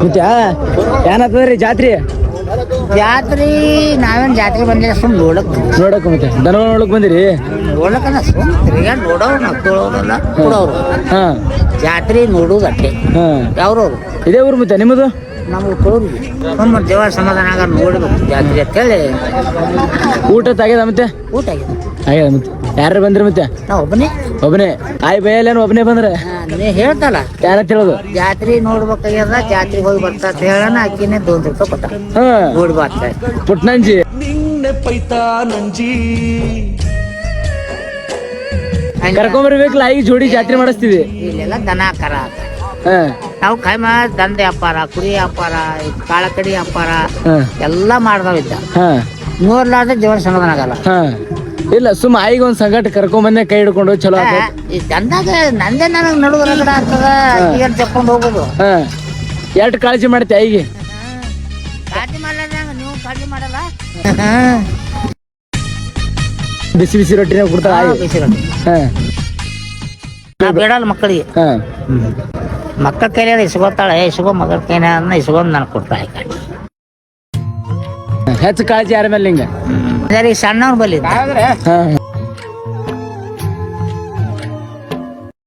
ಮತ್ತೆ ಏನಾಗ್ತದ್ರಿ ಜಾತ್ರಿ? ಜಾತ್ರೆ ನಾವೇನ್ ಜಾತ್ರೆ ಬಂದಿಲ್ಲ ಸುಮ್ ನೋಡಕ್ ನೋಡಕ್ ಮತ್ತೆ ದನ ನೋಡಕ್ ಬಂದಿರಿ? ನೋಡಕನ ಸುಮ್ ತಿರ್ಗಾಡ್ ನೋಡೋರು ನಕ್ಕೊಳ್ಳೋರಲ್ಲ ಕೊಡೋರು ಹಾ. ಜಾತ್ರೆ ನೋಡುದು ಅಷ್ಟೇ. ಹಾ. ಯಾವ್ರವ್ರು? ಇದೇ ಊರು ಮತ್ತೆ ನಿಮ್ಮದು? ನಮ್ಮ ಕೊಡೋರು ಸುಮ್ಮ ದೇವ ಸಮಾಧಾನ ಆಗ ನೋಡ್ಬೇಕು ಜಾತ್ರೆ ಅಂತೇಳಿ. ಊಟ ತೆಗೆದ ಮತ್ತೆ? ಊಟ ಆಗಿದೆ. ಆಗ್ಯದ ಮತ್ತೆ ಯಾರು ಬಂದ್ರಿ ಮತ್ತೆ? ನಾ ಒಬ್ಬನೇ. ಒಬ್ಬನೇ. ಆಯ್ ಬೈಯಲ್ಲೇನು ಒಬ್ಬನೇ ಬಂದ್ರೆ? ನೀ ಹೇಳ್ತಲ್ಲ. ಯಾರ ತಿಳೋದು ಜಾತ್ರೆ ನೋಡ್ಬೇಕಾಗ್ಯದ ಜಾತ್ರೆ ಹೋಗಿ ಬರ್ತಾ ಅಂತ ಹೇಳೋಣ ಅಕ್ಕಿನೇ ದೊಂದ್ ರೂಪಾಯಿ ಕೊಟ್ಟ. ಹಾ. ನೋಡಿ ಬರ್ತಾ ಪುಟ್ನಂಜಿ. ಕರ್ಕೊಂಬರ್ಬೇಕಲ್ಲ ಈಗ ಜೋಡಿ ಜಾತ್ರೆ ಮಾಡಿಸ್ತೀವಿ. ಇಲ್ಲೆಲ್ಲ ದನ ಕರ ಹಾ. ನಾವು ಕೈಮ ದಂಧೆ ವ್ಯಾಪಾರ ಕುರಿ ವ್ಯಾಪಾರ ಕಾಳಕಡಿ ವ್ಯಾಪಾರ ಎಲ್ಲಾ ಎಲ್ಲ ಮಾಡ್ದಾವಿದ್ದ ಹಾ. ನೋಡ್ಲಾರ್ದೆ ಜೀವನ ಸಮಾಧಾನ ಆಗಲ್ಲ ಹಾ. ಇಲ್ಲ ಸುಮ್ಮ ಆಯಿಗೆ ಒಂದ್ ಸಂಗಟ ಕರ್ಕೊಂಬಂದೆ ಕೈ ಹಿಡ್ಕೊಂಡು ಚಲೋ ಆತ ಈ ನಂದೇ ನನಗ್ ಆಗ್ತದ ತಕೊಂಡ್ ಹೋಗೋದು. ಹಾ. ಎಷ್ಟು ಕಾಳಜಿ ಮಾಡ್ತಿ ಆಯಿಗೆ. ಕಾಳಜಿ ಮಾಡಲ್ಲ ನೀವು ಕಾಳಜಿ ಮಾಡಲ್ಲ? ಬಿಸಿ ಬಿಸಿ ರೊಟ್ಟಿನ ಕೊಡ್ತಾರ ಆಯಿ. ಹಾ ನಾ ಬೇಡಲ್ಲ ಮಕ್ಕಳಿಗೆ. ಹಾ. ಮಕ್ಕಳ ಕೈಲಿ ಇಸ್ಕೊತಾಳೆ ಇಸ್ಕೊ ಮಗಳ ಕೈನ ಇಸ್ಕೊಂಡ್ ನಾನು ಕೊಡ್ತಾಳೆ. ಹೆಚ್ಚು ಕಾಳಜಿ ಯಾರ ಮೇಲೆ ಹಿಂಗ ಈ ಸಣ್ಣವ್ರ ಬಲ್ಲಿ